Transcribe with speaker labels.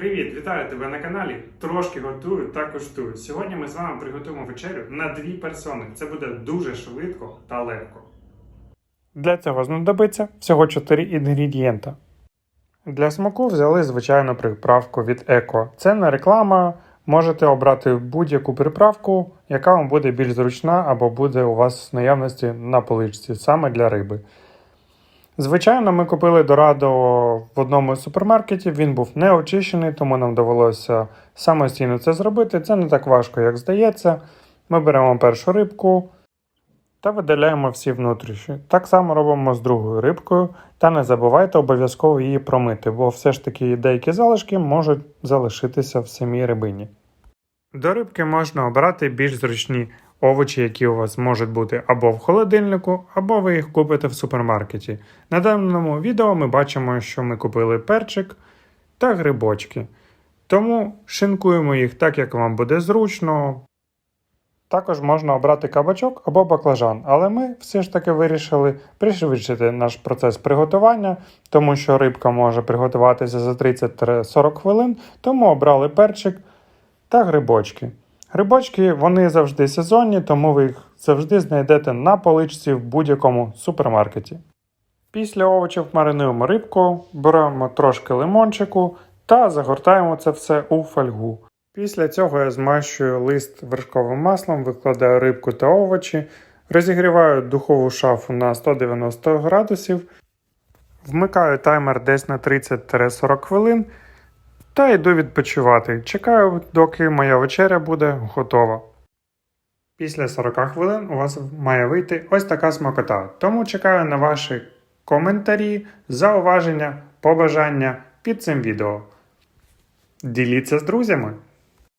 Speaker 1: Привіт, вітаю тебе на каналі. Трошки готую та куштую. Сьогодні ми з вами приготуємо вечерю на дві персони. Це буде дуже швидко та легко. Для цього знадобиться всього 4 інгредієнта. Для смаку взяли звичайну приправку від Еко. Це не реклама. Можете обрати будь-яку приправку, яка вам буде більш зручна або буде у вас в наявності на поличці, саме для риби. Звичайно, ми купили Дорадо в одному з супермаркетів. Він був не очищений, тому нам довелося самостійно це зробити. Це не так важко, як здається. Ми беремо першу рибку та видаляємо всі внутрішні. Так само робимо з другою рибкою. Та не забувайте обов'язково її промити, бо все ж таки деякі залишки можуть залишитися в самій рибині. До рибки можна обрати більш зручні овочі, які у вас можуть бути або в холодильнику, або ви їх купите в супермаркеті. На даному відео ми бачимо, що ми купили перчик та грибочки. Тому шинкуємо їх так, як вам буде зручно. Також можна обрати кабачок або баклажан, але ми все ж таки вирішили пришвидшити наш процес приготування, тому що рибка може приготуватися за 30-40 хвилин, тому обрали перчик та грибочки. Грибочки вони завжди сезонні, тому ви їх завжди знайдете на поличці в будь-якому супермаркеті. Після овочів маринуємо рибку, беремо трошки лимончику та загортаємо це все у фольгу. Після цього я змащую лист вершковим маслом, викладаю рибку та овочі, розігріваю духову шафу на 190 градусів, вмикаю таймер десь на 30-40 хвилин та йду відпочивати. Чекаю, доки моя вечеря буде готова. Після 40 хвилин у вас має вийти ось така смакота. Тому чекаю на ваші коментарі, зауваження, побажання під цим відео. Діліться з друзями.